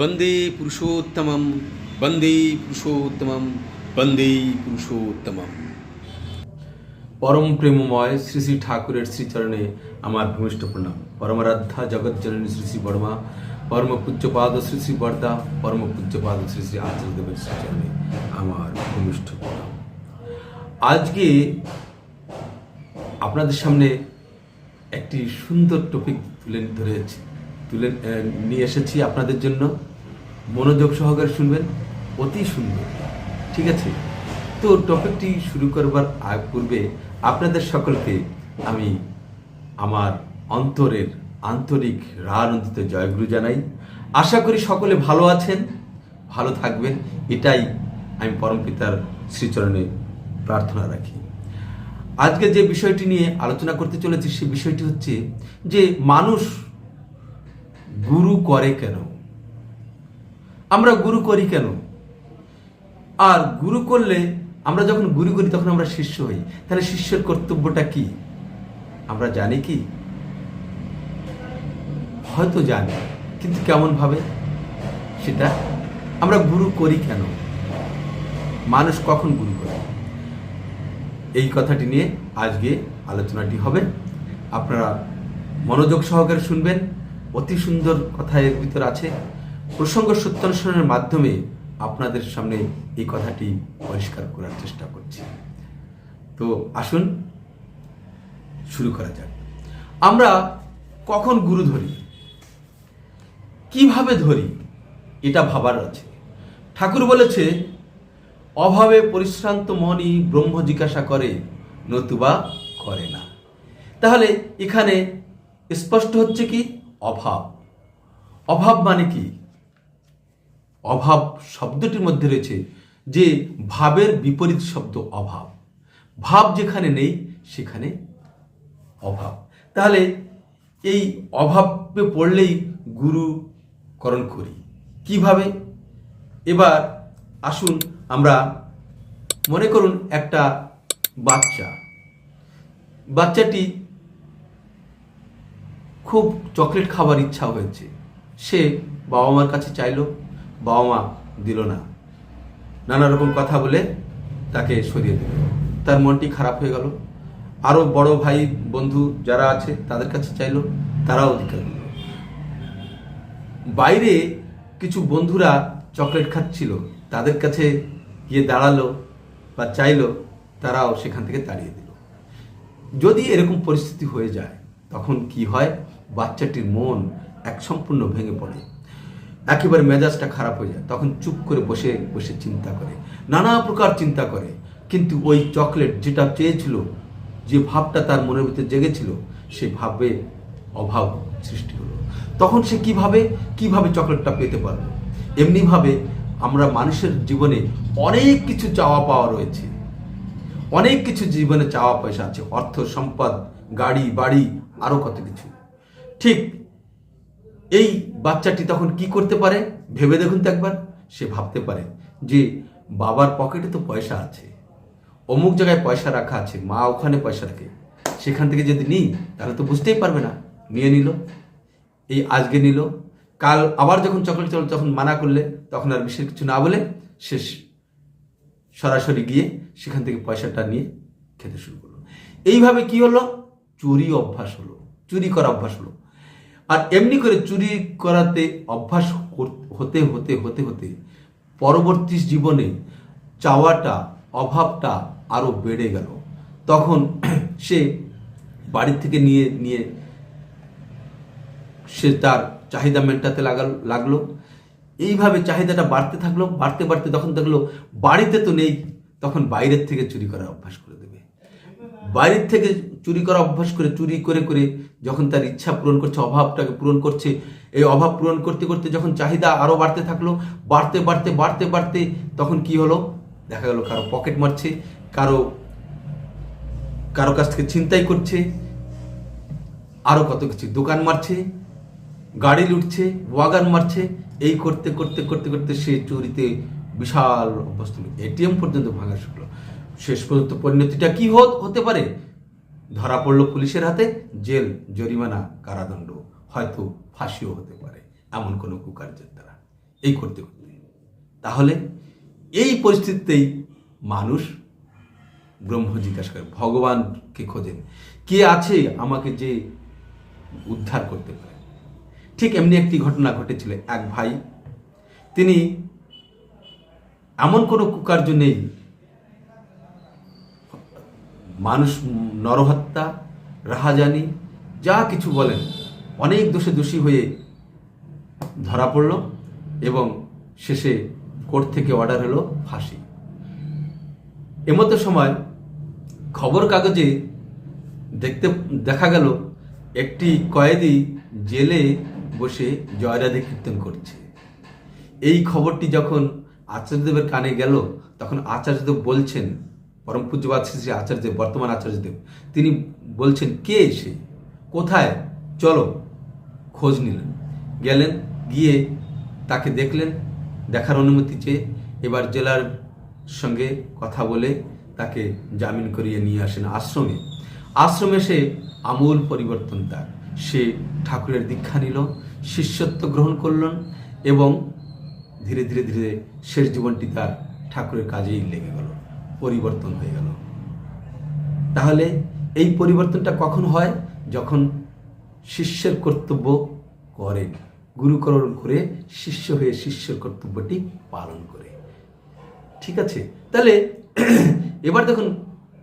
বন্দে পুরুষোত্তমম বন্দে পুরুষোত্তমম বন্দে পুরুষোত্তমম। পরম প্রেমময় শ্রী শ্রী ঠাকুরের শ্রীচরণে আমার ভূমিষ্ঠ প্রণাম। পরমারাধ্যা জগৎজননী শ্রী শ্রী বর্মা পরম পূজ্যপাদ শ্রী শ্রী বর্দা পরম পূজ্যপাদ শ্রী শ্রী আচার্যদেবের শ্রীচরণে আমার ভূমিষ্ঠ প্রণাম। আজকে আপনাদের সামনে একটি সুন্দর টপিক তুলে ধরেছি তুলে নিয়ে এসেছি আপনাদের জন্য। মনোযোগ সহকারে শুনবেন, অতি সুন্দর। ঠিক আছে? তো টপিকটি শুরু করবার আগ পূর্বে আপনাদের সকলকে আমি আমার অন্তরের আন্তরিক রানন্দিত জয়গুরু জানাই। আশা করি সকলে ভালো আছেন, ভালো থাকবেন। এটাই আমি পরমপিতার শ্রীচরণে প্রার্থনা রাখি। আজকে যে বিষয়টি নিয়ে আলোচনা করতে চলেছি, সে বিষয়টি হচ্ছে যে মানুষ গুরু করে কেন? আমরা গুরু করি কেন? আর গুরু করলে আমরা যখন গুরু করি, তখন আমরা শিষ্য হই। তাহলে শিষ্যের কর্তব্যটা কি? আমরা জানি কি? হয়তো জানি, কিন্তু কেমন ভাবে সেটা আমরা গুরু করি কেন? মানুষ কখন গুরু করে? এই কথাটি নিয়ে আজকে আলোচনাটি হবে। আপনারা মনোযোগ সহকারে শুনবেন। অতি সুন্দর কথা এর ভিতর আছে। প্রসঙ্গ সত্যানুসরণের মাধ্যমে আপনাদের সামনে এই কথাটি পরিষ্কার করার চেষ্টা করছি। তো আসুন, শুরু করা যাক। আমরা কখন গুরু ধরি? কীভাবে ধরি? এটা ভাবার আছে। ঠাকুর বলেছে, অভাবে পরিশ্রান্ত মনই ব্রহ্ম জিজ্ঞাসা করে, নতুবা করে না। তাহলে এখানে স্পষ্ট হচ্ছে কি? অভাব। অভাব মানে কি? অভাব শব্দটির মধ্যে রয়েছে যে ভাবের বিপরীত শব্দ অভাব। ভাব যেখানে নেই, সেখানে অভাব। তাহলে এই অভাবে পড়লেই গুরুকরণ করি। কীভাবে? এবার আসুন আমরা মনে করুন একটা বাচ্চা। বাচ্চাটি খুব চকলেট খাবার ইচ্ছা হয়েছে। সে বাবা মার কাছে চাইলো বাবা মা দিল না। নানা রকম কথা বলে তাকে সরিয়ে দিল। তার মনটি খারাপ হয়ে গেল। আরও বড় ভাই, বন্ধু যারা আছে তাদের কাছে চাইলো, তারাও অধিকার দিল। বাইরে কিছু বন্ধুরা চকলেট খাচ্ছিল। তাদের কাছে গিয়ে দাঁড়াল বা চাইলো, তারাও সেখান থেকে তাড়িয়ে দিল। যদি এরকম পরিস্থিতি হয়ে যায়, তখন কি হয়? বাচ্চাটির মন এক সম্পূর্ণ ভেঙে পড়ে। একেবারে মেজাজটা খারাপ হয়ে যায়। তখন চুপ করে বসে বসে চিন্তা করে। নানা প্রকার চিন্তা করে। কিন্তু ওই চকলেট যেটা চেয়েছিল, যে ভাবটা তার মনের ভিতরে জেগেছিল, সে ভাবে অভাব সৃষ্টি হলো। তখন সে কীভাবে কীভাবে চকলেটটা পেতে পারবে এমনিভাবে আমরা মানুষের জীবনে অনেক কিছু চাওয়া পাওয়া রয়েছে। অনেক কিছু জীবনে চাওয়া পয়সা আছে। অর্থ, সম্পদ, গাড়ি, বাড়ি আরও কত কিছু। ঠিক এই বাচ্চাটি তখন কি করতে পারে? ভেবে দেখুন তো একবার। সে ভাবতে পারে যে বাবার পকেটে তো পয়সা আছে। অমুক জায়গায় পয়সা রাখা আছে, মা ওখানে পয়সা রাখে। সেখান থেকে যদি নিই, তাহলে তো বুঝতেই পারবে না। নিয়ে নিল, এই আজকে নিল। কাল আবার যখন চকলেট চল, তখন মানা করলে, তখন আর বিশেষ কিছু না বলে শেষ। সরাসরি গিয়ে সেখান থেকে পয়সাটা নিয়ে খেতে শুরু করল। এইভাবে কি হলো? চুরি অভ্যাস হলো। চুরি করা অভ্যাস হলো। আর এমনি করে চুরি করাতে অভ্যাস হতে হতে হতে হতে পরবর্তী জীবনে চাওয়াটা, অভাবটা আরও বেড়ে গেল। তখন সে বাড়ির থেকে নিয়ে নিয়ে সে তার চাহিদা মেটাতে লাগাল, লাগল। এইভাবে চাহিদাটা বাড়তে থাকল, বাড়তে বাড়তে তখন দেখল বাড়িতে তো নেই, তখন বাইরের থেকে চুরি করার অভ্যাস করে দেবে। বাইরের থেকে চুরি করা অভ্যাস করে, চুরি করে করে যখন তার ইচ্ছা পূরণ করছে, অভাবটাকে পূরণ করছে, এই অভাব পূরণ করতে করতে যখন চাহিদা আরও বাড়তে থাকল, বাড়তে বাড়তে বাড়তে বাড়তে তখন কি হলো? দেখা গেল কারও পকেট মারছে, কারও কারও কাছ থেকে ছিনতাই করছে আরও কত কিছু, দোকান মারছে, গাড়ি লুটছে, ওয়াগান মারছে, এই করতে করতে করতে করতে সে চুরিতে বিশাল অভ্যস্ত এটিএম পর্যন্ত ভাঙা শুরু শেষ পর্যন্ত পরিণতিটা কি হত- পারে? ধরা পড়ল পুলিশের হাতে, জেল, জরিমানা, কারাদণ্ড। হয়তো ফাঁসিও হতে পারে, এমন কোনো কুকার্যের দ্বারা। এই করতে করতে। তাহলে এই পরিস্থিতিতেই মানুষ ব্রহ্ম জিজ্ঞাসা করে, ভগবানকে খোঁজেন। কে আছে আমাকে যে উদ্ধার করতে পারে? ঠিক এমনি একটি ঘটনা ঘটেছিল, এক ভাই। তিনি এমন কোনো কুকার্য নেই মানুষ নরহত্যা, রাহাজানি, যা কিছু বলেন, অনেক দোষে দোষী হয়ে ধরা পড়ল এবং শেষে কোর্ট থেকে অর্ডার হলো ফাঁসি। এমতো সময় খবর কাগজে দেখতে, দেখা গেল একটি কয়েদি জেলে বসে জয়রাধে কীর্তন করছে। এই খবরটি যখন আচার্যদেবের কানে গেল, তখন আচার্যদেব বলছেন পরম পূজ্যবাদ শ্রী শ্রী আচার্যদেব বর্তমান আচার্যদেব তিনি বলছেন, কে এসে কোথায়? চলো, খোঁজ নিলেন। গেলেন, গিয়ে তাকে দেখলেন, দেখার অনুমতি চেয়ে এবার জেলার সঙ্গে কথা বলে তাকে জামিন করিয়ে নিয়ে আসেন আশ্রমে। আশ্রমে সে আমূল পরিবর্তন তার। সে ঠাকুরের দীক্ষা নিল, শিষ্যত্ব গ্রহণ করলেন এবং ধীরে ধীরে ধীরে শেষ জীবনটি তার ঠাকুরের কাজেই লেগে গেল। পরিবর্তন হয়ে গেল। তাহলে এই পরিবর্তনটা কখন হয়? যখন শিষ্যের কর্তব্য করে। গুরুকরণ করে শিষ্য হয়ে শিষ্যের কর্তব্যটি পালন করে। ঠিক আছে? তাহলে এবার দেখুন,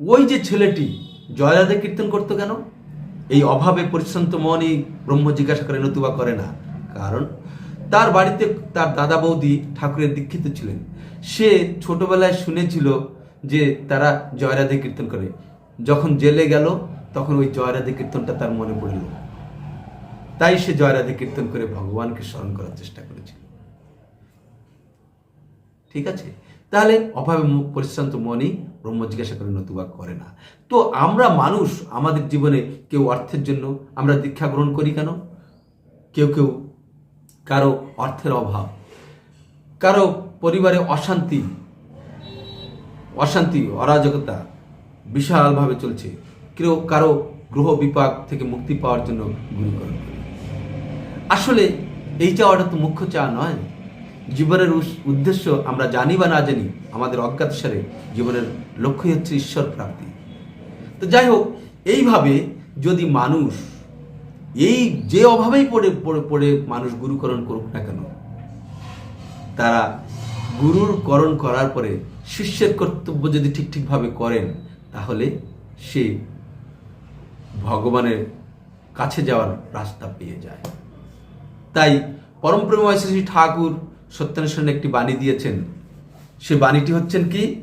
ওই যে ছেলেটি জয়রাধে কীর্তন করতো কেন? এই অভাবে পরিশ্রান্ত মনই ব্রহ্ম জিজ্ঞাসা করে, নতুবা করে না। কারণ তার বাড়িতে তার দাদা বৌদি ঠাকুরের দীক্ষিত ছিলেন। সে ছোটবেলায় শুনেছিল যে তারা জয়রাধে কীর্তন করে। যখন জেলে গেল, তখন ওই জয়রাধে কীর্তনটা তার মনে পড়ল। তাই সে জয়রাধে কীর্তন করে ভগবানকে স্মরণ করার চেষ্টা করেছিল। ঠিক আছে? তাহলে অভাবে পরিশ্রান্ত মনই ব্রহ্ম জিজ্ঞাসা করে, নতুবা করে না। তো আমরা মানুষ, আমাদের জীবনে কেউ অর্থের জন্য আমরা দীক্ষা গ্রহণ করি কেন? কেউ কেউ কারও অর্থের অভাব, কারও পরিবারে অশান্তি অশান্তি, অরাজকতা বিশালভাবে চলছে। কেউ কারও গ্রহ বিপাক থেকে মুক্তি পাওয়ার জন্য গুরুকরণ করে আসলে এই চাওয়াটা তো মুখ্য চাওয়া নয়। জীবনের উদ্দেশ্য আমরা জানি বা না জানি, আমাদের অজ্ঞাত সারে জীবনের লক্ষ্যই হচ্ছে ঈশ্বর প্রাপ্তি। তো যাই হোক, এইভাবে যদি মানুষ এই যে অভাবেই পড়ে পড়ে পড়ে মানুষ গুরুকরণ করুক না কেন, তারা গুরুর করণ করার পরে শিষ্যের কর্তব্য যদি ঠিক ঠিকভাবে করেন, তাহলে সে ভগবানের কাছে যাওয়ার রাস্তা পেয়ে যায়। তাই পরমপ্রেময় শ্রী ঠাকুর সত্যানুসরণ একটি বাণী দিয়েছেন। সে বাণীটি হচ্ছেন কি?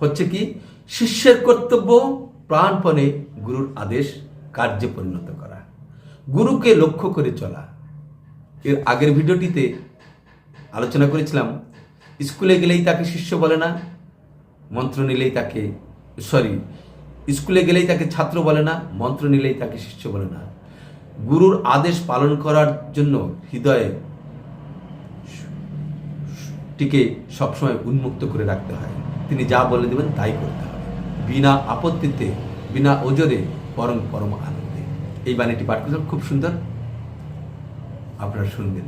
হচ্ছে কি? শিষ্যের কর্তব্য প্রাণপণে গুরুর আদেশ কার্যে পরিণত করা। গুরুকে লক্ষ্য করে চলা। এর আগের ভিডিওটিতে আলোচনা করেছিলাম, স্কুলে গেলেই তাকে শিষ্য বলে না মন্ত্র নিলেই তাকে সরি স্কুলে গেলেই তাকে ছাত্র বলে না, মন্ত্র নিলেই তাকে শিষ্য বলে না। গুরুর আদেশ পালন করার জন্য হৃদয়ে টিকে সবসময় উন্মুক্ত করে রাখতে হয়। তিনি যা বলে দেবেন তাই করতে হবে। বিনা আপত্তিতে, বিনা ওজরে, পরম পরম আনন্দে। এই বাণীটি পাঠ করলাম খুব সুন্দর। আপনারা শুনবেন।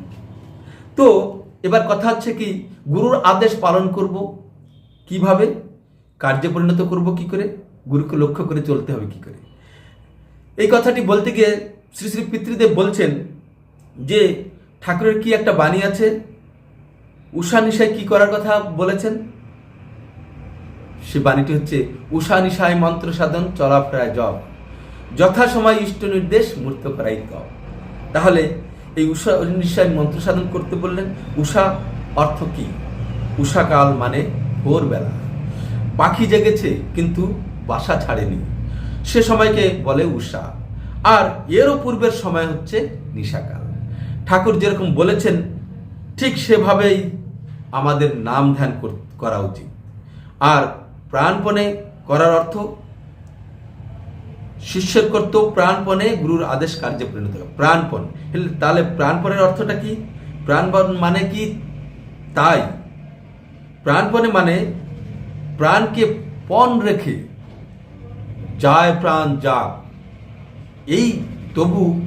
তো, এবার কথা হচ্ছে কি, গুরুর আদেশ পালন করব কীভাবে? কার্যে পরিণত করব কি করে? গুরুকে লক্ষ্য করে চলতে হবে কি করে? এই কথাটি বলতে গিয়ে শ্রী শ্রী পিতৃদেব বলছেন যে, ঠাকুরের কি একটা বাণী আছে? উষা নিশায় কি করার কথা বলেছেন? সে বাণীটি হচ্ছে, উষা নিশায় মন্ত্র সাধন চলাফেরায় জব যথা সময় ইষ্ট নির্দেশ মূর্ত করাই তব তাহলে এই উষা নিশায় মন্ত্র সাধন করতে বললেন, উষা অর্থ কি? উষাকাল মানে ভোরবেলা। পাখি জেগেছে, কিন্তু বাসা ছাড়েনি। সে সময়কে বলে উষা আর এরও পূর্বের সময় হচ্ছে নিশাকাল। ঠাকুর যেরকম বলেছেন, ঠিক সেভাবেই আমাদের নাম ধ্যান করা উচিত। আর প্রাণপণে করার অর্থ, শিষ্যের কর্তব্য প্রাণপণে গুরুর আদেশ কার্যে পরিণত। প্রাণপণ। তাহলে প্রাণপণের অর্থটা কি? প্রাণপণ মানে কি? তাই। প্রাণপণে মানে প্রাণকে পণ রেখে যায় প্রাণ যাক। এই তবু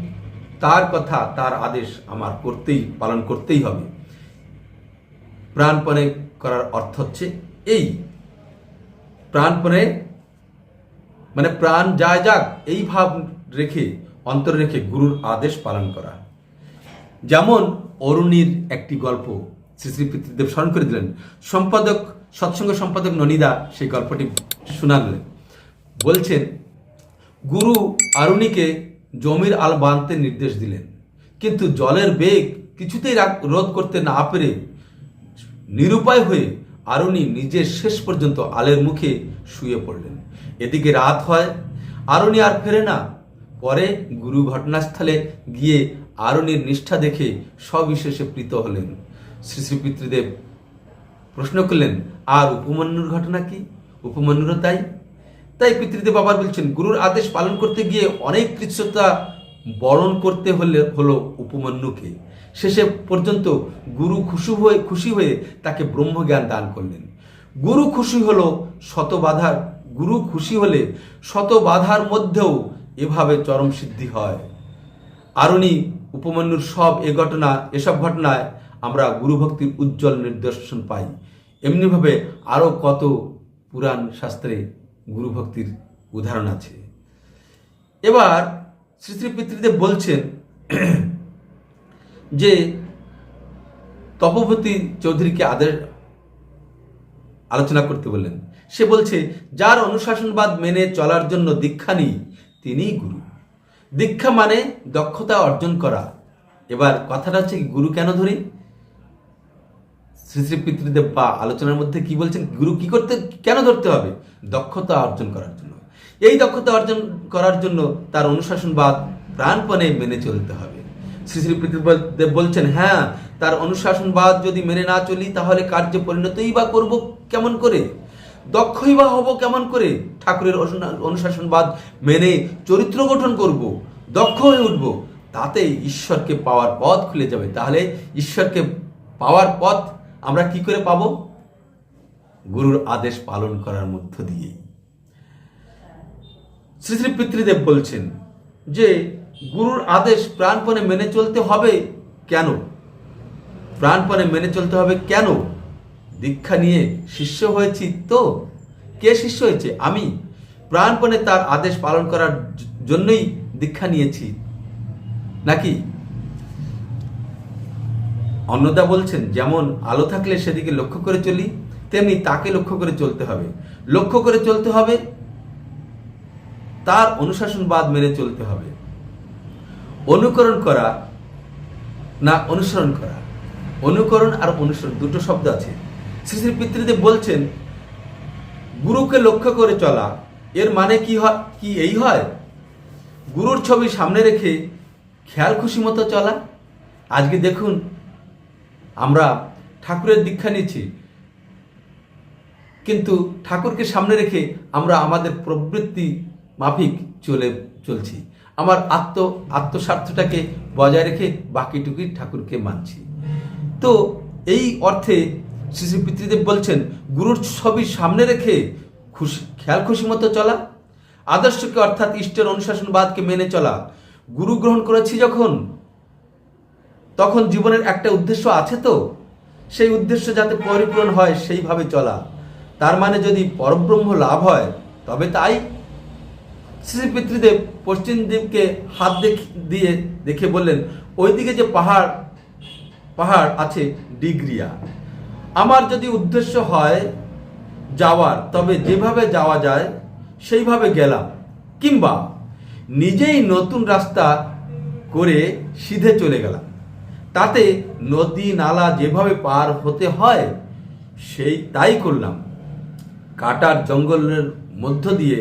তার কথা, তার আদেশ আমার করতেই, পালন করতেই হবে। প্রাণপণে করার অর্থ হচ্ছে এই। প্রাণপণে মানে প্রাণ যায় যাক, এই ভাব রেখে, অন্তরে রেখে গুরুর আদেশ পালন করা। যেমন অরুণীর একটি গল্প শ্রী শ্রী পিতৃদেব স্মরণ করে দিলেন। সম্পাদক, সৎসঙ্গ সম্পাদক ননিদা সেই গল্পটি শোনালেন। বলছেন, গুরু আরুণীকে জমির আল বাঁধতে নির্দেশ দিলেন। কিন্তু জলের বেগ কিছুতেই রোধ করতে না পেরে নিরুপায় হয়ে আরুণী নিজের শেষ পর্যন্ত আলের মুখে শুয়ে পড়লেন। এদিকে রাত হয়, আরুণী আর ফেরে না। পরে গুরু ঘটনাস্থলে গিয়ে আরুণীর নিষ্ঠা দেখে সবিশেষে প্রীত হলেন। শ্রী শ্রী পিতৃদেব প্রশ্ন করলেন, আর উপমন্যুর ঘটনা কি? উপমন্যুরও তাই? তাই পিতৃদেব আবার বলছেন, গুরুর আদেশ পালন করতে গিয়ে অনেক কৃচ্ছতা বরণ করতে হলে, হলো উপমন্যুকে। শেষে পর্যন্ত গুরু খুশি হয়ে খুশি হয়ে তাকে ব্রহ্মজ্ঞান দান করলেন। গুরু খুশি হলো শত বাধার গুরু খুশি হলে শত বাধার মধ্যেও এভাবে চরম সিদ্ধি হয়। আরণি, উপমন্যুর সব এ ঘটনা, এসব ঘটনায় আমরা গুরুভক্তির উজ্জ্বল নিদর্শন পাই। এমনিভাবে আরও কত পুরাণ শাস্ত্রে গুরুভক্তির উদাহরণ আছে। এবার শ্রী শ্রী পিতৃদেব বলছেন যে তপবতী চৌধুরীকে আদের আলোচনা করতে বললেন। সে বলছে, যার অনুশাসনবাদ মেনে চলার জন্য দীক্ষা নিই, তিনিই গুরু। দীক্ষা মানে দক্ষতা অর্জন করা। এবার কথাটা হচ্ছে গুরু কেন ধরি? শ্রী শ্রী পিতৃদেব বা আলোচনার মধ্যে কি বলছেন? গুরু কি করতে, কেন ধরতে হবে? দক্ষতা অর্জন করার জন্য। এই দক্ষতা অর্জন করার জন্য তার অনুশাসনবাদ প্রাণপণে মেনে চলতে হবে। শ্রী শ্রী পিতৃদেব বলছেন হ্যাঁ তার অনুশাসনবাদ যদি মেনে না চলি, তাহলে কার্যে পরিণতই বা করব কেমন করে? দক্ষই বা হব কেমন করে? ঠাকুরের অনুশা- অনুশাসনবাদ মেনে চরিত্র গঠন করব, দক্ষ হয়ে উঠব। তাতে ঈশ্বরকে পাওয়ার পথ খুলে যাবে। তাহলে ঈশ্বরকে পাওয়ার পথ আমরা কি করে পাব? গুরুর আদেশ পালন করার মধ্য দিয়েই শ্রী শ্রী পিতৃদেব বলছেন যে, গুরুর আদেশ প্রাণপণে মেনে চলতে হবে কেন? প্রাণপণে মেনে চলতে হবে কেন? দীক্ষা নিয়ে শিষ্য হয়েছি তো? কে শিষ্য হয়েছে? আমি। প্রাণপণে তার আদেশ পালন করার জন্যই দীক্ষা নিয়েছি। নাকি? অন্নদা বলছেন, যেমন আলো থাকলে সেদিকে লক্ষ্য করে চলি, তেমনি তাকে লক্ষ্য করে চলতে হবে। লক্ষ্য করে চলতে হবে, তার অনুশাসনবাদ মেনে চলতে হবে। অনুকরণ করা না অনুসরণ করা? অনুকরণ আর অনুসরণ, দুটো শব্দ আছে। শ্রী শ্রী পিতৃদেব বলছেন, গুরুকে লক্ষ্য করে চলা, এর মানে কি হয়, কি এই হয়? গুরুর ছবি সামনে রেখে খেয়াল খুশি মতো চলা? আজকে দেখুন আমরা ঠাকুরের দীক্ষা নিচ্ছি। কিন্তু ঠাকুরকে সামনে রেখে আমরা আমাদের প্রবৃত্তি মাফিক চলে চলছি। আমার আত্ম, আত্মস্বার্থটাকে বজায় রেখে বাকিটুকুই ঠাকুরকে মানছি। তো এই অর্থে শ্রী শ্রী পিতৃদেব বলছেন, গুরুর ছবি সামনে রেখে খুশি, খেয়াল খুশি মতো চলা। আদর্শকে অর্থাৎ ইষ্টের অনুশাসনবাদকে মেনে চলা। গুরু গ্রহণ করেছি যখন তখন জীবনের একটা উদ্দেশ্য আছে তো? সেই উদ্দেশ্য যাতে পরিপূরণ হয়, সেইভাবে চলা। তার মানে যদি পরব্রহ্ম লাভ হয়, তবে তাই? শ্রী পিতৃদেব পশ্চিম দিককে হাত দিয়ে দেখে বললেন, ওইদিকে যে পাহাড় পাহাড় আছে ডিগ্রিয়া। আমার যদি উদ্দেশ্য হয় যাওয়ার, তবে যেভাবে যাওয়া যায়, সেইভাবে গেলাম। কিংবা নিজেই নতুন রাস্তা করে সিধে চলে গেলাম। তাতে নদী নালা যেভাবে পার হতে হয়, সেই তাই করলাম। কাটার জঙ্গলের মধ্য দিয়ে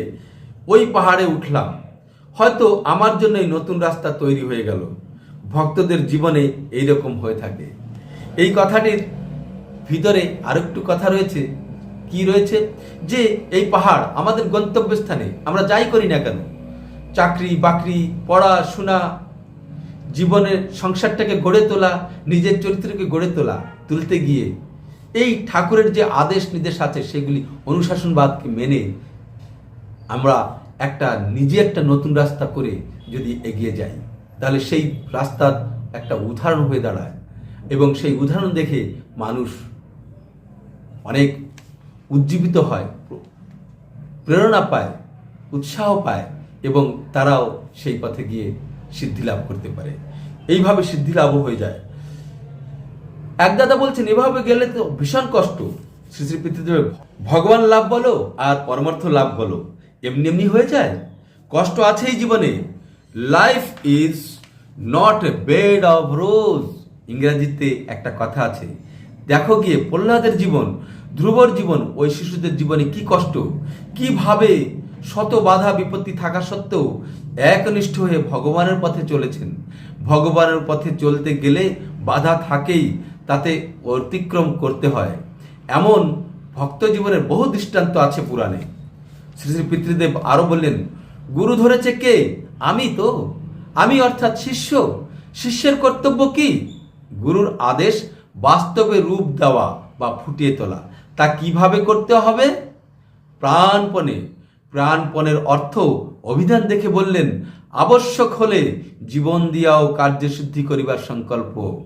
ওই পাহাড়ে উঠলাম। হয়তো আমার জন্যই নতুন রাস্তা তৈরি হয়ে গেল। ভক্তদের জীবনে এই রকম হয়ে থাকে। এই কথাটির ভিতরে আরেকটু কথা রয়েছে। কি রয়েছে? যে এই পাহাড় আমাদের গন্তব্যস্থানে, আমরা যাই করি না কেন? চাকরি, বাকরি, পড়াশোনা জীবনের সংসারটাকে গড়ে তোলা, নিজের চরিত্রকে গড়ে তোলা, তুলতে গিয়ে এই ঠাকুরের যে আদেশ নির্দেশ আছে, সেগুলি অনুশাসনবাদকে মেনে আমরা একটা, নিজে একটা নতুন রাস্তা করে যদি এগিয়ে যাই, তাহলে সেই রাস্তার একটা উদাহরণ হয়ে দাঁড়ায়। এবং সেই উদাহরণ দেখে মানুষ অনেক উজ্জীবিত হয়, প্রেরণা পায়, উৎসাহ পায় এবং তারাও সেই পথে গিয়ে সিদ্ধি লাভ করতে পারে। এইভাবে সিদ্ধি লাভও হয়ে যায়। এক দাদা বলছেন, এভাবে গেলে তো ভীষণ কষ্ট। শ্রী শ্রী পিতৃদেব ভগবান লাভ বলো আর পরমার্থ লাভ বলো। এমনি এমনি হয়ে যায়। কষ্ট আছেই জীবনে। Life is not a bed of rose ইংরেজিতে একটা কথা আছে। দেখো গিয়ে, প্রহ্লাদের জীবন, ধ্রুবর জীবন, ওই শিশুদের জীবনে কি কষ্ট? কীভাবে শত বাধা বিপত্তি থাকা সত্ত্বেও একনিষ্ঠ হয়ে ভগবানের পথে চলেছেন। ভগবানের পথে চলতে গেলে বাধা থাকেই, তাতে অতিক্রম করতে হয়। এমন ভক্ত জীবনের বহু দৃষ্টান্ত আছে পুরাণে। শ্রী শ্রী পিতৃদেব আরও বললেন, গুরু ধরেছে কে? আমি তো। আমি অর্থাৎ শিষ্য। শিষ্যের কর্তব্য কি? গুরুর আদেশ বাস্তবে রূপ দেওয়া বা ফুটিয়ে তোলা। তা কীভাবে করতে হবে? প্রাণপণে। প্রাণপণের অর্থ অভিধান দেখে বললেন, আবশ্যক হলে জীবন দিয়াও কার্যসিদ্ধি করিবার সংকল্প।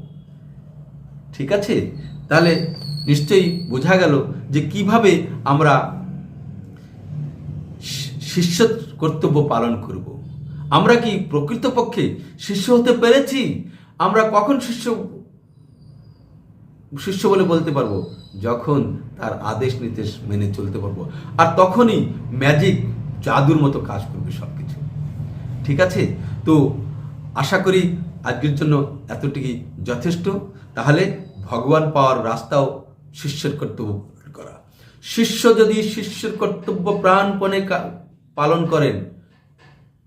ঠিক আছে? তাহলে নিশ্চয়ই বোঝা গেল যে কীভাবে আমরা শিষ্য কর্তব্য পালন করব। আমরা কি প্রকৃতপক্ষে শিষ্য হতে পেরেছি? আমরা কখন শিষ্য শিষ্য বলে বলতে পারব? যখন তার আদেশ নির্দেশ মেনে চলতে পারব। আর তখনই ম্যাজিক জাদুর মতো কাজ করবে সব কিছু ঠিক আছে? তো আশা করি আজকের জন্য এতটুকুই যথেষ্ট। তাহলে ভগবান পাওয়ার রাস্তাও শিষ্যের কর্তব্য করা। শিষ্য যদি শিষ্যের কর্তব্য প্রাণপণে পালন করেন,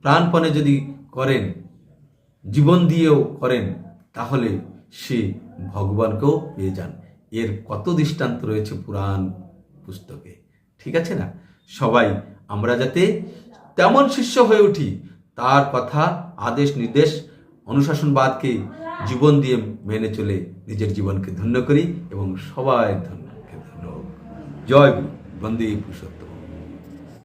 প্রাণপণে যদি করেন, জীবন দিয়েও করেন, তাহলে সে ভগবানকেও পেয়ে যান। এর কত দৃষ্টান্ত রয়েছে পুরাণ পুস্তকে। ঠিক আছে না? সবাই আমরা যাতে তেমন শিষ্য হয়ে উঠি, তার কথা আদেশ নির্দেশ অনুশাসনবাদকে জীবন দিয়ে মেনে চলে নিজের জীবনকে ধন্য করি এবং সবাই ধন্য জয় বন্দে পুরুষোত্তম।